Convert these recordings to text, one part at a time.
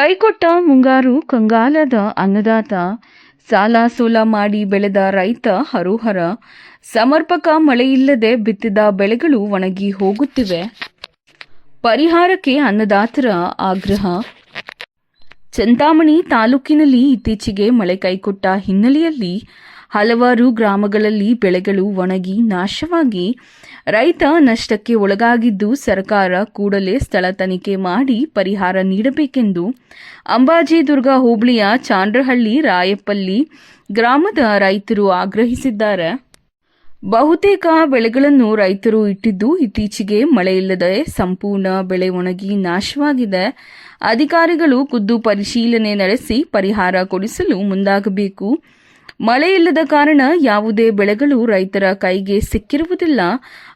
ಕೈಕೊಟ್ಟ ಮುಂಗಾರು ಕಂಗಾಲದ ಅನ್ನದಾತ, ಸಾಲ ಸೋಲ ಮಾಡಿ ಬೆಳೆದ ರೈತ ಹರುಹರ, ಸಮರ್ಪಕ ಮಳೆಯಿಲ್ಲದೆ ಬಿತ್ತಿದ ಬೆಳೆಗಳು ಒಣಗಿ ಹೋಗುತ್ತಿವೆ. ಪರಿಹಾರಕ್ಕೆ ಅನ್ನದಾತರ ಆಗ್ರಹ. ಚಂತಾಮಣಿ ತಾಲೂಕಿನಲ್ಲಿ ಇತ್ತೀಚೆಗೆ ಮಳೆ ಕೈಕೊಟ್ಟ ಹಿನ್ನೆಲೆಯಲ್ಲಿ ಹಲವಾರು ಗ್ರಾಮಗಳಲ್ಲಿ ಬೆಳೆಗಳು ಒಣಗಿ ನಾಶವಾಗಿ ರೈತ ನಷ್ಟಕ್ಕೆ ಒಳಗಾಗಿದ್ದು ಸರ್ಕಾರ ಕೂಡಲೇ ಸ್ಥಳ ತನಿಖೆ ಮಾಡಿ ಪರಿಹಾರ ನೀಡಬೇಕೆಂದು ಅಂಬಾಜಿದುರ್ಗ ಹೋಬಳಿಯ ಚಾಂಡ್ರಹಳ್ಳಿ ರಾಯಪಲ್ಲಿ ಗ್ರಾಮದ ರೈತರು ಆಗ್ರಹಿಸಿದ್ದಾರೆ. ಬಹುತೇಕ ಬೆಳೆಗಳನ್ನು ರೈತರು ಇಟ್ಟಿದ್ದು ಇತ್ತೀಚೆಗೆ ಮಳೆಯಿಲ್ಲದೆ ಸಂಪೂರ್ಣ ಬೆಳೆ ಒಣಗಿ ನಾಶವಾಗಿದೆ. ಅಧಿಕಾರಿಗಳು ಖುದ್ದು ಪರಿಶೀಲನೆ ನಡೆಸಿ ಪರಿಹಾರ ಕೊಡಿಸಲು ಮುಂದಾಗಬೇಕು. ಮಳೆ ಇಲ್ಲದ ಕಾರಣ ಯಾವುದೇ ಬೆಳೆಗಳು ರೈತರ ಕೈಗೆ ಸಿಕ್ಕಿರುವುದಿಲ್ಲ.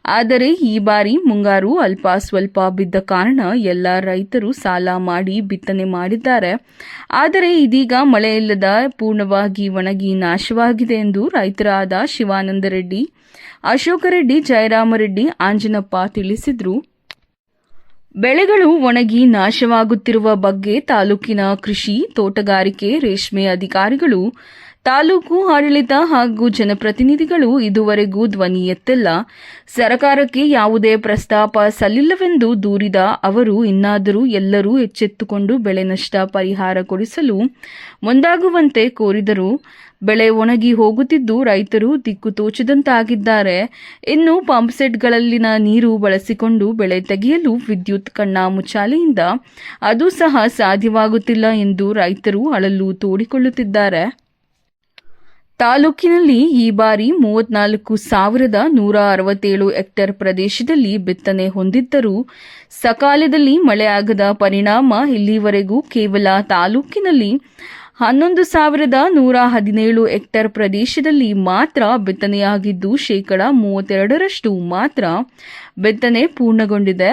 ಆದರೆ ಈ ಬಾರಿ ಮುಂಗಾರು ಅಲ್ಪ ಸ್ವಲ್ಪ ಬಿದ್ದ ಕಾರಣ ಎಲ್ಲ ರೈತರು ಸಾಲ ಮಾಡಿ ಬಿತ್ತನೆ ಮಾಡಿದ್ದಾರೆ. ಆದರೆ ಇದೀಗ ಮಳೆ ಇಲ್ಲದ ಪೂರ್ಣವಾಗಿ ಒಣಗಿ ನಾಶವಾಗಿದೆ ಎಂದು ರೈತರಾದ ಶಿವಾನಂದ ರೆಡ್ಡಿ, ಅಶೋಕ ರೆಡ್ಡಿ ಜಯರಾಮರೆಡ್ಡಿ ಆಂಜನಪ್ಪ ತಿಳಿಸಿದರು. ಬೆಳೆಗಳು ಒಣಗಿ ನಾಶವಾಗುತ್ತಿರುವ ಬಗ್ಗೆ ತಾಲೂಕಿನ ಕೃಷಿ, ತೋಟಗಾರಿಕೆ, ರೇಷ್ಮೆ ಅಧಿಕಾರಿಗಳು ತಾಲೂಕು, ಆಡಳಿತ ಹಾಗೂ ಜನಪ್ರತಿನಿಧಿಗಳು ಇದುವರೆಗೂ ಧ್ವನಿ ಎತ್ತಿಲ್ಲ. ಸರ್ಕಾರಕ್ಕೆ ಯಾವುದೇ ಪ್ರಸ್ತಾಪ ಸಲ್ಲಿಲ್ಲವೆಂದು ದೂರಿದ ಅವರು, ಇನ್ನಾದರೂ ಎಲ್ಲರೂ ಎಚ್ಚೆತ್ತುಕೊಂಡು ಬೆಳೆ ನಷ್ಟ ಪರಿಹಾರ ಕೊಡಿಸಲು ಮುಂದಾಗುವಂತೆ ಕೋರಿದರು. ಬೆಳೆ ಒಣಗಿ ಹೋಗುತ್ತಿದ್ದು ರೈತರು ದಿಕ್ಕು ತೋಚದಂತಾಗಿದ್ದಾರೆ. ಇನ್ನು ಪಂಪ್ಸೆಟ್ಗಳಲ್ಲಿನ ನೀರು ಬಳಸಿಕೊಂಡು ಬೆಳೆ ತೆಗೆಯಲು ವಿದ್ಯುತ್ ಕಣ್ಣ ಮುಚ್ಚಾಲೆಯಿಂದ ಅದು ಸಹ ಸಾಧ್ಯವಾಗುತ್ತಿಲ್ಲ ಎಂದು ರೈತರು ಅಳಲು ತೋಡಿಕೊಳ್ಳುತ್ತಿದ್ದಾರೆ. ತಾಲೂಕಿನಲ್ಲಿ ಈ ಬಾರಿ ಮೂವತ್ನಾಲ್ಕು ಸಾವಿರದ ನೂರ ಅರವತ್ತೇಳು ಹೆಕ್ಟೇರ್ ಪ್ರದೇಶದಲ್ಲಿ ಬಿತ್ತನೆ ಹೊಂದಿದ್ದರೂ ಸಕಾಲದಲ್ಲಿ ಮಳೆಯಾಗದ ಪರಿಣಾಮ ಇಲ್ಲಿವರೆಗೂ ಕೇವಲ ತಾಲೂಕಿನಲ್ಲಿ ಹನ್ನೊಂದು ಸಾವಿರದ ನೂರ ಹದಿನೇಳು ಹೆಕ್ಟೇರ್ ಪ್ರದೇಶದಲ್ಲಿ ಮಾತ್ರ ಬಿತ್ತನೆಯಾಗಿದ್ದು ಶೇಕಡ ಮೂವತ್ತೆರಡರಷ್ಟು ಮಾತ್ರ ಬಿತ್ತನೆ ಪೂರ್ಣಗೊಂಡಿದೆ.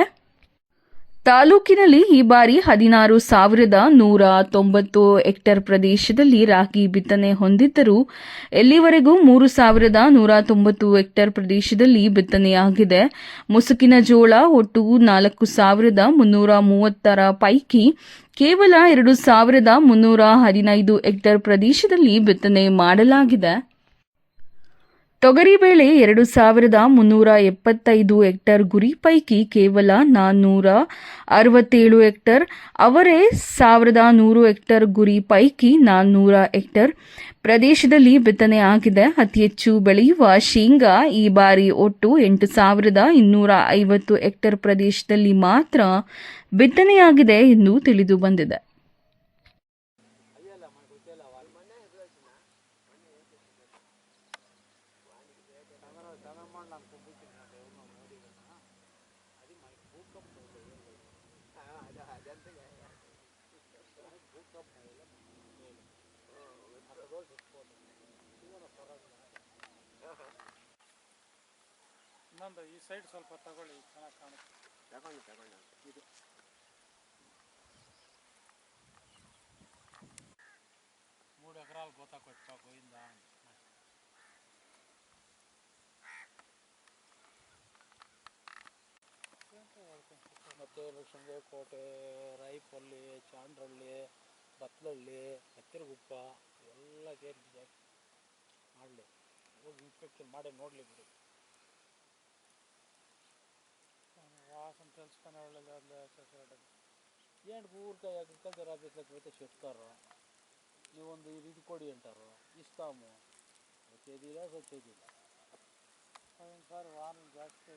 ತಾಲೂಕಿನಲ್ಲಿ ಈ ಬಾರಿ ಹದಿನಾರು ಸಾವಿರದ ನೂರ ತೊಂಬತ್ತು ಹೆಕ್ಟೇರ್ ಪ್ರದೇಶದಲ್ಲಿ ರಾಗಿ ಬಿತ್ತನೆ ಹೊಂದಿದ್ದರೂ ಎಲ್ಲಿವರೆಗೂ ಮೂರು ಸಾವಿರದ ನೂರ ತೊಂಬತ್ತು ಹೆಕ್ಟೇರ್ ಪ್ರದೇಶದಲ್ಲಿ ಬಿತ್ತನೆಯಾಗಿದೆ. ಮುಸುಕಿನ ಜೋಳ ಒಟ್ಟು ನಾಲ್ಕು ಸಾವಿರದ ಮುನ್ನೂರ ಮೂವತ್ತರ ಪೈಕಿ ಕೇವಲ ಎರಡು ಸಾವಿರದ ಮುನ್ನೂರ ಹದಿನೈದು ಹೆಕ್ಟೇರ್ ಪ್ರದೇಶದಲ್ಲಿ ಬಿತ್ತನೆ ಮಾಡಲಾಗಿದೆ. ತೊಗರಿಬೇಳೆ ಎರಡು ಸಾವಿರದ ಮುನ್ನೂರ ಎಪ್ಪತ್ತೈದು ಹೆಕ್ಟರ್ ಗುರಿ ಪೈಕಿ ಕೇವಲ ನಾನ್ನೂರ ಅರವತ್ತೇಳು ಹೆಕ್ಟರ್. ಅವರೇ ಸಾವಿರದ ನೂರು ಹೆಕ್ಟರ್ ಗುರಿ ಪೈಕಿ ನಾನ್ನೂರ ಹೆಕ್ಟರ್. ಪ್ರದೇಶದಲ್ಲಿ ಬಿತ್ತನೆ ಆಗಿದೆ. ಅತಿ ಹೆಚ್ಚು ಬೆಳೆಯುವ ಶೇಂಗಾ ಈ ಬಾರಿ ಒಟ್ಟು ಎಂಟು ಸಾವಿರದ ಇನ್ನೂರ ಐವತ್ತು ಹೆಕ್ಟರ್ ಪ್ರದೇಶದಲ್ಲಿ ಮಾತ್ರ ಬಿತ್ತನೆಯಾಗಿದೆ ಎಂದು ತಿಳಿದು ಬಂದಿದೆ. ಇನ್ನೊಂದು ಈ ಸೈಡ್ ಸ್ವಲ್ಪ ತಗೊಳ್ಳಿ ಚೆನ್ನಾಗಿ ಕಾಣುತ್ತೆ. ತಗೊಂಡು ತಗೊಂಡು ಇದು. ಮೂರು ಎಕರಾలు ಗೊತ್ತಾಕೊಚ್ಚ ಗೋಯಿಂದ ಮತ್ತು ಲಕ್ಷ್ಮೀ ಕೋಟೆ ರಾಯಪಲ್ಲಿ ಚಾಂಡ್ರಳ್ಳಿ ಬತ್ಲಹಳ್ಳಿ ಹತ್ತಿರಗುಪ್ಪ. ಎಲ್ಲ ಗೇರಿಗೆ ಹಾಕಿ ಮಾಡಲಿ. ಹೋಗಿ ಇನ್ಸ್ಪೆಕ್ಷನ್ ಮಾಡಿ ನೋಡಲಿ ಬಿಡಿ. వాసన తెలుసుకునే వాళ్ళు చూసేటప్పుడు ఏంటి ఊరికే అగ్రికల్చర్ ఆఫీస్లోకి పోతే చెప్తారు నువ్వొందు ఇది ఇది కొడి అంటారు ఇస్తాము వచ్చేది లేదు వచ్చేది సార్ వారం జాస్తి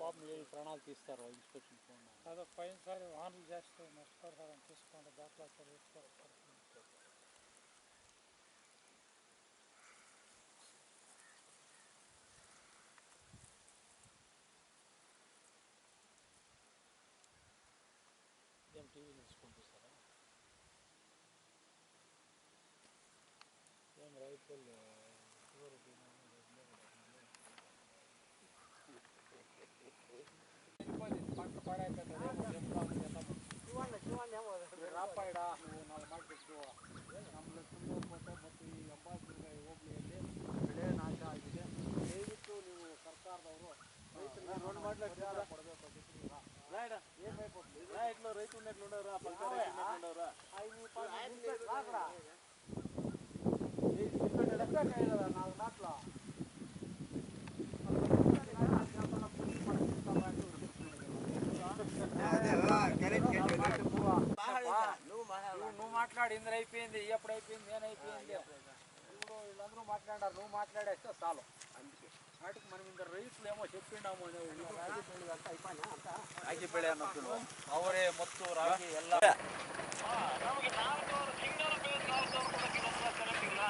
పాపం ఏడు ప్రాణాలు తీస్తారు ఇన్స్పెక్షన్ అదే పైన సార్ వానలు జాస్తి నష్టపడతారని తీసుకోండి దాంట్లో తీసుకోవాలి టీవీ నుంచి పంపిస్తారా ఏం రైతులు ఊరికి పంట ರಾಪಾಯ್ಡ ನೀವು ನಾಲ್ಕು ಮಾಡಬೇಕು ನಮ್ಮ ತುಂಬೋಕೋಟೆ ಮತ್ತು రైతు ఉన్నట్లుండవురా పక్క నువ్వు మాట్లాడింది అయిపోయింది ఎప్పుడైపోయింది అయిపోయింది వీళ్ళందరూ మాట్లాడారు నువ్వు మాట్లాడేస్తే చాలు అందుకే వాటికి మనం ఇంకా రైతులు ఏమో చెప్పిండాము ರಾಗಿ ಬೆಳೆ ಅನ್ನೋದು ಅವರೇ ಮತ್ತು ರಾಗಿ ಎಲ್ಲ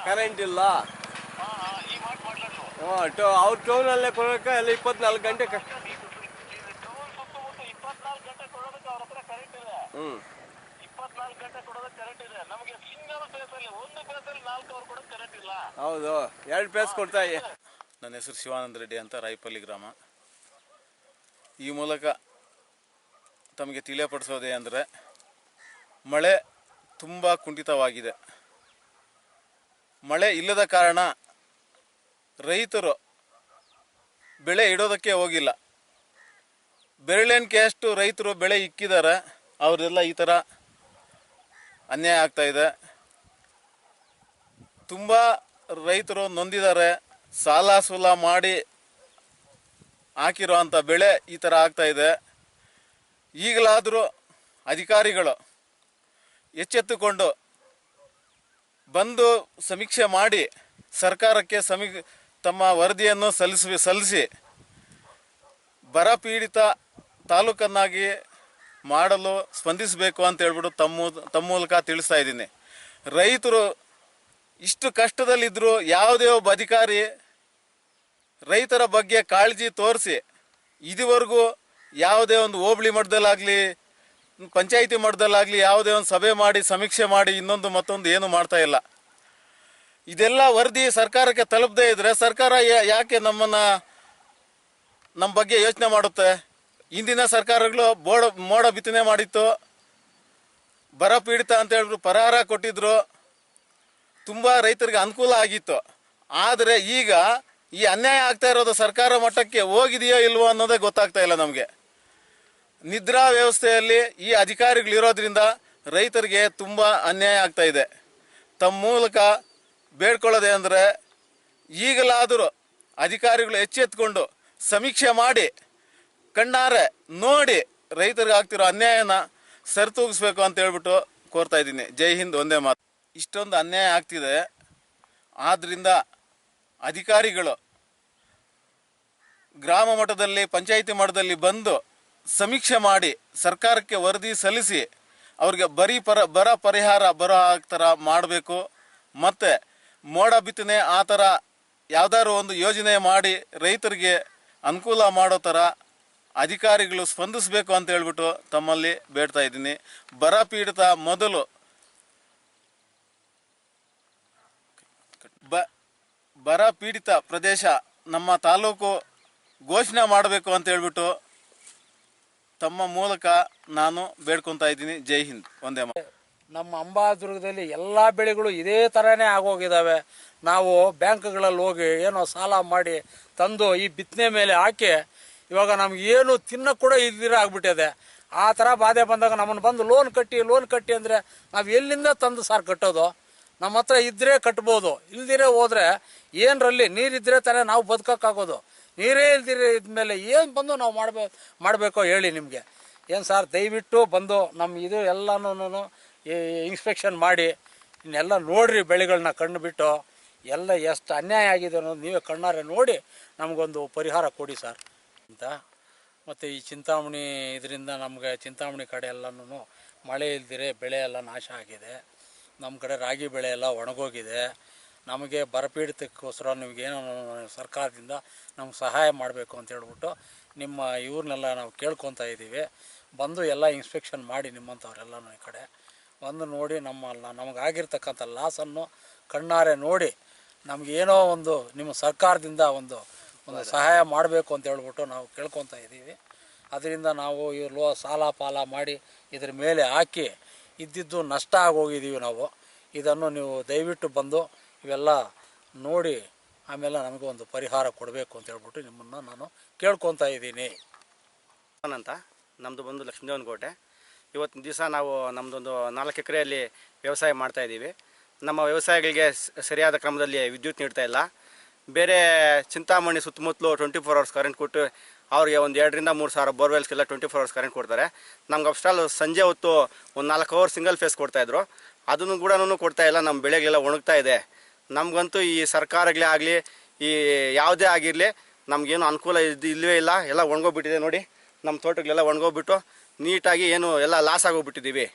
ಕರೆಂಟ್ ಇಲ್ಲ ಅವ್ರ ಟೌನಲ್ಲೇ ಕೊಡೋಕೆ ಎಲ್ಲ ಇಪ್ಪತ್ನಾಲ್ಕು ಗಂಟೆ ಕ- ಇಲ್ಲ. ಹೌದು. ಎರಡು ಪ್ಲೇಸ್ ಕೊಡ್ತಾ ಇ- ನನ್ನ ಹೆಸರು ಶಿವಾನಂದ ರೆಡ್ಡಿ ಅಂತ ರಾಯಪಲ್ಲಿ ಗ್ರಾಮ. ಈ ಮೂಲಕ ತಮಗೆ ತಿಳಿಯಪಡಿಸೋದೇ ಅಂದರೆ ಮಳೆ ತುಂಬ ಕುಂಠಿತವಾಗಿದೆ. ಮಳೆ ಇಲ್ಲದ ಕಾರಣ ರೈತರು ಬೆಳೆ ಇಡೋದಕ್ಕೆ ಹೋಗಿಲ್ಲ. ಬೆರಳೆಣಿಕೆಯಷ್ಟು ರೈತರು ಬೆಳೆ ಇಕ್ಕಿದ್ದಾರೆ. ಅವರೆಲ್ಲ ಈ ಥರ ಅನ್ಯಾಯ ಆಗ್ತಾ ಇದೆ. ತುಂಬ ರೈತರು ನೊಂದಿದ್ದಾರೆ. ಸಾಲ ಸೂಲ ಮಾಡಿ ಹಾಕಿರೋ ಅಂಥ ಬೆಳೆ ಈ ಥರ ಆಗ್ತಾ ಇದೆ. ಈಗಲಾದರೂ ಅಧಿಕಾರಿಗಳು ಎಚ್ಚೆತ್ತುಕೊಂಡು ಬಂದು ಸಮೀಕ್ಷೆ ಮಾಡಿ ಸರ್ಕಾರಕ್ಕೆ ಸಮೀ, ತಮ್ಮ ವರದಿಯನ್ನು ಸಲ್ಲಿಸಿ ಸಲ್ಲಿಸಿ ಬರ ಪೀಡಿತ ತಾಲೂಕನ್ನಾಗಿ ಮಾಡಲು ಸ್ಪಂದಿಸಬೇಕು ಅಂತ ಹೇಳ್ಬಿಟ್ಟು ತಮ್ಮ ತಮ್ಮ ಮೂಲಕ ತಿಳಿಸ್ತಾ ಇದ್ದೀನಿ. ರೈತರು ಇಷ್ಟು ಕಷ್ಟದಲ್ಲಿದ್ದರೂ ಯಾವುದೇ ಒಬ್ಬ ಅಧಿಕಾರಿ ರೈತರ ಬಗ್ಗೆ ಕಾಳಜಿ ತೋರಿಸಿ ಇದುವರೆಗೂ ಯಾವುದೇ ಒಂದು ಹೋಬಳಿ ಮಟ್ಟದಲ್ಲಾಗಲಿ, ಪಂಚಾಯಿತಿ ಮಟ್ಟದಲ್ಲಾಗಲಿ ಯಾವುದೇ ಒಂದು ಸಭೆ ಮಾಡಿ, ಸಮೀಕ್ಷೆ ಮಾಡಿ ಇನ್ನೊಂದು ಮತ್ತೊಂದು ಏನು ಮಾಡ್ತಾ ಇಲ್ಲ. ಇದೆಲ್ಲ ವರದಿ ಸರ್ಕಾರಕ್ಕೆ ತಲುಪದೇ ಇದ್ರೆ ಸರ್ಕಾರ ಯಾಕೆ ನಮ್ಮನ್ನ, ನಮ್ಮ ಬಗ್ಗೆ ಯೋಚನೆ ಮಾಡುತ್ತೆ? ಇಂದಿನ ಸರ್ಕಾರಗಳು ಬೋಡ ಮೋಡ ಬಿತ್ತನೆ ಮಾಡಿತ್ತು. ಬರ ಪೀಡಿತ ಅಂತ ಹೇಳಿದ್ರು ಪರಿಹಾರ ಕೊಟ್ಟಿದ್ರು. ತುಂಬ ರೈತರಿಗೆ ಅನುಕೂಲ ಆಗಿತ್ತು. ಆದರೆ ಈಗ ಈ ಅನ್ಯಾಯ ಆಗ್ತಾ ಇರೋದು ಸರ್ಕಾರ ಮಟ್ಟಕ್ಕೆ ಹೋಗಿದೆಯೋ ಇಲ್ವೋ ಅನ್ನೋದೇ ಗೊತ್ತಾಗ್ತಾ ಇಲ್ಲ ನಮಗೆ. ನಿದ್ರಾ ವ್ಯವಸ್ಥೆಯಲ್ಲಿ ಈ ಅಧಿಕಾರಿಗಳು ಇರೋದ್ರಿಂದ ರೈತರಿಗೆ ತುಂಬ ಅನ್ಯಾಯ ಆಗ್ತಾ ಇದೆ. ತಮ್ಮ ಮೂಲಕ ಬೇಡ್ಕೊಳ್ಳೋದೆ ಅಂದರೆ ಈಗಲಾದರೂ ಅಧಿಕಾರಿಗಳು ಎಚ್ಚೆತ್ಕೊಂಡು ಸಮೀಕ್ಷೆ ಮಾಡಿ ಕಣ್ಣಾರೆ ನೋಡಿ ರೈತರಿಗೆ ಆಗ್ತಿರೋ ಅನ್ಯಾಯನ ಸರಿತೂಗಿಸ್ಬೇಕು ಅಂತ ಹೇಳ್ಬಿಟ್ಟು ಕೋರ್ತಾ ಇದ್ದೀನಿ. ಜೈ ಹಿಂದ್, ಒಂದೇ ಮಾತು. ಇಷ್ಟೊಂದು ಅನ್ಯಾಯ ಆಗ್ತಿದೆ. ಆದ್ದರಿಂದ ಅಧಿಕಾರಿಗಳು ಗ್ರಾಮ ಮಟ್ಟದಲ್ಲಿ, ಪಂಚಾಯಿತಿ ಮಟ್ಟದಲ್ಲಿ ಬಂದು ಸಮೀಕ್ಷೆ ಮಾಡಿ, ಸರ್ಕಾರಕ್ಕೆ ವರದಿ ಸಲ್ಲಿಸಿ ಅವ್ರಿಗೆ ಬರೀ ಪರ, ಬರ ಪರಿಹಾರ ಬರೋ ಥರ ಮಾಡಬೇಕು. ಮತ್ತು ಮೋಡ ಬಿತ್ತನೆ ಆ ಥರ ಯಾವ್ದಾದ್ರು ಒಂದು ಯೋಜನೆ ಮಾಡಿ ರೈತರಿಗೆ ಅನುಕೂಲ ಮಾಡೋ ಥರ ಅಧಿಕಾರಿಗಳು ಸ್ಪಂದಿಸಬೇಕು ಅಂತ ಹೇಳ್ಬಿಟ್ಟು ತಮ್ಮಲ್ಲಿ ಬೇಡ್ತಾ ಇದ್ದೀನಿ. ಬರ ಪೀಡಿತ ಮೊದಲು ಬ, ಬರ ಪೀಡಿತ ಪ್ರದೇಶ ನಮ್ಮ ತಾಲೂಕು ಘೋಷಣೆ ಮಾಡಬೇಕು ಅಂತ ಹೇಳ್ಬಿಟ್ಟು ತಮ್ಮ ಮೂಲಕ ನಾನು ಬೇಡ್ಕೊತಾ ಇದ್ದೀನಿ. ಜೈ ಹಿಂದ್. ಒಂದೇ ನಮ್ಮ ಅಂಬಾದುರ್ಗದಲ್ಲಿ ಎಲ್ಲ ಬೆಳೆಗಳು ಇದೇ ಥರನೇ ಆಗೋಗಿದ್ದಾವೆ. ನಾವು ಬ್ಯಾಂಕ್ಗಳಲ್ಲಿ ಹೋಗಿ ಏನೋ ಸಾಲ ಮಾಡಿ ತಂದು ಈ ಬಿತ್ತನೆ ಮೇಲೆ ಹಾಕಿ ಇವಾಗ ನಮ್ಗೆ ಏನು ತಿನ್ನ ಕೂಡ ಇದ್ದೀರ ಆಗ್ಬಿಟ್ಟಿದೆ. ಆ ಥರ ಬಾಧೆ ಬಂದಾಗ ನಮ್ಮನ್ನು ಬಂದು ಲೋನ್ ಕಟ್ಟಿ ಲೋನ್ ಕಟ್ಟಿ ಅಂದರೆ ನಾವು ಎಲ್ಲಿಂದ ತಂದು ಸಾರ್ ಕಟ್ಟೋದು? ನಮ್ಮ ಹತ್ರ ಇದ್ದರೆ ಕಟ್ಬೋದು ಇಲ್ದಿರೇ ಹೋದ್ರೆ ಏನರಲ್ಲಿ? ನೀರಿದ್ದರೆ ತಾನೇ ನಾವು ಬದುಕೋಕ್ಕಾಗೋದು. ನೀರೇ ಇಲ್ದಿರ ಇದ್ಮೇಲೆ ಏನು ಬಂದು ನಾವು ಮಾಡಬೇ, ಮಾಡಬೇಕೋ ಹೇಳಿ ನಿಮಗೆ. ಏನು ಸರ್, ದಯವಿಟ್ಟು ಬಂದು ನಮ್ಮ ಇದು ಎಲ್ಲನೂ ಇನ್ಸ್ಪೆಕ್ಷನ್ ಮಾಡಿ, ಇನ್ನೆಲ್ಲ ನೋಡಿರಿ ಬೆಳೆಗಳನ್ನ ಕಣ್ಣು ಬಿಟ್ಟು ಎಲ್ಲ ಎಷ್ಟು ಅನ್ಯಾಯ ಆಗಿದೆ ಅನ್ನೋದು ನೀವೇ ಕಣ್ಣಾರೆ ನೋಡಿ ನಮಗೊಂದು ಪರಿಹಾರ ಕೊಡಿ ಸರ್. ಅಂತ. ಮತ್ತು ಈ ಚಿಂತಾಮಣಿ ಇದರಿಂದ ನಮಗೆ ಚಿಂತಾಮಣಿ ಕಡೆ ಎಲ್ಲನೂ ಮಳೆ ಇಲ್ದಿರೆ ಬೆಳೆ ಎಲ್ಲ ನಾಶ ಆಗಿದೆ. ನಮ್ಮ ಕಡೆ ರಾಗಿ ಬೆಳೆ ಎಲ್ಲ ಒಣಗೋಗಿದೆ. ನಮಗೆ ಬರಪೀಡಿತಕ್ಕೋಸ್ಕರ ನಿಮಗೇನೋ ಸರ್ಕಾರದಿಂದ ನಮ್ಗೆ ಸಹಾಯ ಮಾಡಬೇಕು ಅಂತ ಹೇಳ್ಬಿಟ್ಟು ನಿಮ್ಮ ಇವ್ರನ್ನೆಲ್ಲ ನಾವು ಕೇಳ್ಕೊತಾ ಇದ್ದೀವಿ ಬಂದು ಎಲ್ಲ ಇನ್ಸ್ಪೆಕ್ಷನ್ ಮಾಡಿ ನಿಮ್ಮಂಥವ್ರೆಲ್ಲ ಈ ಕಡೆ. ಬಂದು ನೋಡಿ ನಮ್ಮ ನಮಗಾಗಿರ್ತಕ್ಕಂಥ ಲಾಸನ್ನು ಕಣ್ಣಾರೆ ನೋಡಿ ನಮಗೇನೋ ಒಂದು ನಿಮ್ಮ ಸರ್ಕಾರದಿಂದ ಒಂದು ಒಂದು ಸಹಾಯ ಮಾಡಬೇಕು ಅಂತ ಹೇಳ್ಬಿಟ್ಟು ನಾವು ಕೇಳ್ಕೊತಾ ಇದ್ದೀವಿ. ಅದರಿಂದ ನಾವು ಈ ಲೋ ಸಾಲ ಪಾಲ ಮಾಡಿ ಇದ್ರ ಮೇಲೆ ಹಾಕಿ ಇದ್ದಿದ್ದು ನಷ್ಟ ಆಗೋಗಿದ್ದೀವಿ ನಾವು. ಇದನ್ನು ನೀವು ದಯವಿಟ್ಟು ಬಂದು ಇವೆಲ್ಲ ನೋಡಿ ಆಮೇಲೆ ನಮಗೆ ಒಂದು ಪರಿಹಾರ ಕೊಡಬೇಕು ಅಂತ ಹೇಳ್ಬಿಟ್ಟು ನಿಮ್ಮನ್ನು ನಾನು ಕೇಳ್ಕೊತಾ ಇದ್ದೀನಿ. ಅಂತ. ನಮ್ಮದು ಬಂದು ಲಕ್ಷ್ಮೀದೇವನ ಕೋಟೆ. ಇವತ್ತಿನ ದಿವಸ ನಾವು ನಮ್ಮದೊಂದು ನಾಲ್ಕು ಎಕರೆಯಲ್ಲಿ ವ್ಯವಸಾಯ ಮಾಡ್ತಾ ಇದ್ದೀವಿ. ನಮ್ಮ ವ್ಯವಸಾಯಗಳಿಗೆ ಸರಿಯಾದ ಕ್ರಮದಲ್ಲಿ ವಿದ್ಯುತ್ ನೀಡ್ತಾ ಇಲ್ಲ. ಬೇರೆ ಚಿಂತಾಮಣಿ ಸುತ್ತಮುತ್ತಲು ಟ್ವೆಂಟಿ ಫೋರ್ ಅವರ್ಸ್ ಕರೆಂಟ್ ಕೊಟ್ಟು ಅವ್ರಿಗೆ ಒಂದು ಎರಡರಿಂದ ಮೂರು ಸಾವಿರ ಬೋರ್ವೆಲ್ಸ್ಗೆಲ್ಲ ಟ್ವೆಂಟಿ ಫೋರ್ ಅವರ್ಸ್ ಕರೆಂಟ್ ಕೊಡ್ತಾರೆ. ನಮ್ಗೆ ಅಷ್ಟಲ್ಲಿ ಸಂಜೆ ಹೊತ್ತು ಒಂದು ನಾಲ್ಕು ಅವರ್ ಸಿಂಗಲ್ ಫೇಸ್ ಕೊಡ್ತಾಯಿದ್ರು ಅದನ್ನು ಕೂಡ ಕೊಡ್ತಾ ಇಲ್ಲ ನಮ್ಮ ಬೆಳೆಗಳೆಲ್ಲ ಒಣಗ್ತಾ ಇದೆ. ನಮಗಂತೂ ಈ ಸರ್ಕಾರಗಳೇ ಆಗಲಿ, ಈ ಯಾವುದೇ ಆಗಿರಲಿ, ನಮಗೇನು ಅನುಕೂಲ ಇದು ಇಲ್ಲವೇ ಇಲ್ಲ. ಎಲ್ಲ ಒಣಗೋಗ್ಬಿಟ್ಟಿದೆ ನೋಡಿ. ನಮ್ಮ ತೋಟಗಳೆಲ್ಲ ಒಣಗೋಗ್ಬಿಟ್ಟು ನೀಟಾಗಿ ಏನು ಎಲ್ಲ ಲಾಸ್ ಆಗೋಗ್ಬಿಟ್ಟಿದ್ದೀವಿ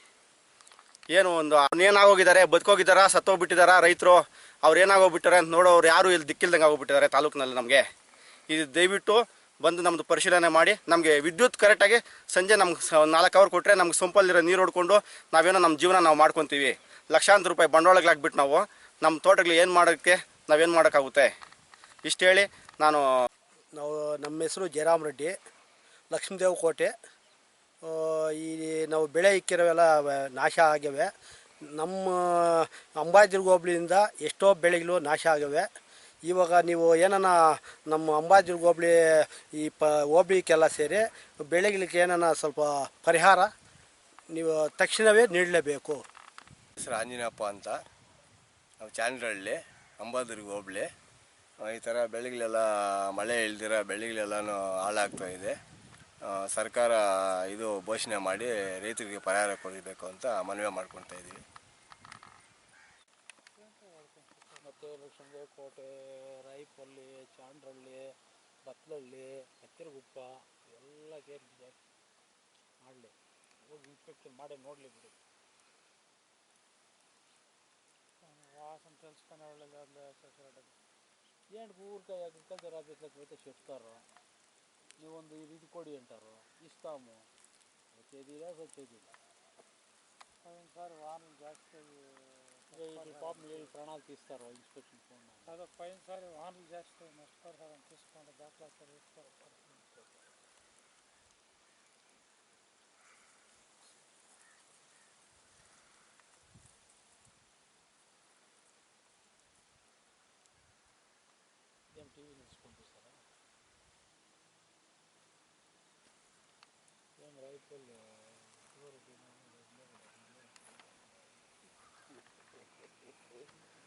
ಏನು ಒಂದು ಏನಾಗೋಗಿದ್ದಾರೆ, ಬದುಕೋಗಿದ್ದಾರಾ, ಸತ್ತೋಗ್ಬಿಟ್ಟಿದ್ದಾರಾ ರೈತರು? ಅವ್ರು ಏನಾಗೋಗ್ಬಿಟ್ಟಾರೆ ಅಂತ ನೋಡೋರು ಯಾರು ಇಲ್ಲಿ ದಿಕ್ಕಿಲ್ದಂಗೆ ಆಗೋಗ್ಬಿಟ್ಟಿದ್ದಾರೆ ತಾಲೂಕಿನಲ್ಲಿ ನಮಗೆ. ಇದು ದಯವಿಟ್ಟು ಬಂದು ನಮ್ಮದು ಪರಿಶೀಲನೆ ಮಾಡಿ, ನಮಗೆ ವಿದ್ಯುತ್ ಕರೆಕ್ಟಾಗಿ ಸಂಜೆ ನಮ್ಗೆ ನಾಲ್ಕು ಅವರ್ ಕೊಟ್ಟರೆ ನಮ್ಗೆ ಸೊಂಪಲ್ಲಿರೋ ನೀರು ಹೊಡ್ಕೊಂಡು ನಾವೇನೋ ನಮ್ಮ ಜೀವನ ನಾವು ಮಾಡ್ಕೊತೀವಿ. ಲಕ್ಷಾಂತರ ರೂಪಾಯಿ ಬಂಡವಾಳಗಳಾಗ್ಬಿಟ್ಟು ನಾವು ನಮ್ಮ ತೋಟಗಳು ಏನು ಮಾಡೋಕ್ಕೆ ನಾವೇನು ಮಾಡೋಕ್ಕಾಗುತ್ತೆ? ಇಷ್ಟು ಹೇಳಿ ನಾನು ನಾವು ನಮ್ಮ ಹೆಸರು ಜಯರಾಮ್ ರೆಡ್ಡಿ ಲಕ್ಷ್ಮೀದೇವ ಕೋಟೆ ಈ ನಾವು ಬೆಳೆ ಇಕ್ಕಿರೋವೆಲ್ಲ ನಾಶ ಆಗ್ಯವೆ. ನಮ್ಮ ಅಂಬಾಜಿರ್ಗ ಹೋಬ್ಳಿಯಿಂದ ಎಷ್ಟೋ ಬೆಳೆಗಳು ನಾಶ ಆಗಿವೆ. ಇವಾಗ ನೀವು ಏನನ ನಮ್ಮ ಅಂಬಾಜಿರ್ಗ ಹೋಬ್ಳಿ ಈ ಪ ಹೋಬ್ಳಿಗೆಲ್ಲ ಸೇರಿ ಬೆಳೆಗಳಿಗೆ ಏನನ ಸ್ವಲ್ಪ ಪರಿಹಾರ ನೀವು ತಕ್ಷಣವೇ ನೀಡಲೇಬೇಕು. ಹೆಸರು ಆಂಜನೇಯಪ್ಪ ಅಂತ. ನಾವು ಚಾಂಡ್ರಹಳ್ಳಿ ಅಂಬಾದುರ್ಗ ಹೋಬ್ಳಿ. ಈ ಥರ ಬೆಳೆಗಳೆಲ್ಲ ಮಳೆ ಇಲ್ದಿರ ಬೆಳೆಗಳೆಲ್ಲನೂ ಹಾಳಾಗ್ತಾ ಇದೆ. ಆ, ಸರ್ಕಾರ ಇದು ಘೋಷಣೆ ಮಾಡಿ ರೈತರಿಗೆ ಪರಿಹಾರ ಕೊಡಬೇಕು ಅಂತ ಮನವಿ ಮಾಡ್ಕೊತಾ ಇದ್ದೀವಿ ಮತ್ತು ಲಕ್ಷ್ಮೀದೇವ ಕೋಟೆ ರಾಯಪಲ್ಲಿ ಚಾಂಡ್ರಹಳ್ಳಿ ಬತ್ಲಹಳ್ಳಿ ಹತ್ತಿರಗುಪ್ಪ ಎಲ್ಲ ಸೇರಿಸಿದೆ ಮಾಡಲಿ ಹೋಗಿ ಇನ್ಸ್ಪೆಕ್ಷನ್ ಮಾಡಿ ನೋಡಲಿ ಬಿಡಿ వాసన తెలుసుకునే వాళ్ళు ఏంటి ఊరికే అగ్రికల్చర్ ఆఫీస్లోకి పోతే చెప్తారు ನೀವೊಂದು ಈ ರೀತಿ ಕೊಡಿ ಅಂಟಾರು ಇಷ್ಟಾಮು వచ్చేదిలా వచ్చేదిలా సార్ వాహనం జాస్తి ఇది పాపం వీళ్ళు ప్రాణాలు తీస్తారు ఇన్స్పెక్షన్ ఫోన్ అదే పైన సార్ వాహనాలు జాస్తి నష్టపడతారని తీసుకోండి దాఖలా సార్ తీసుకోవాలి كل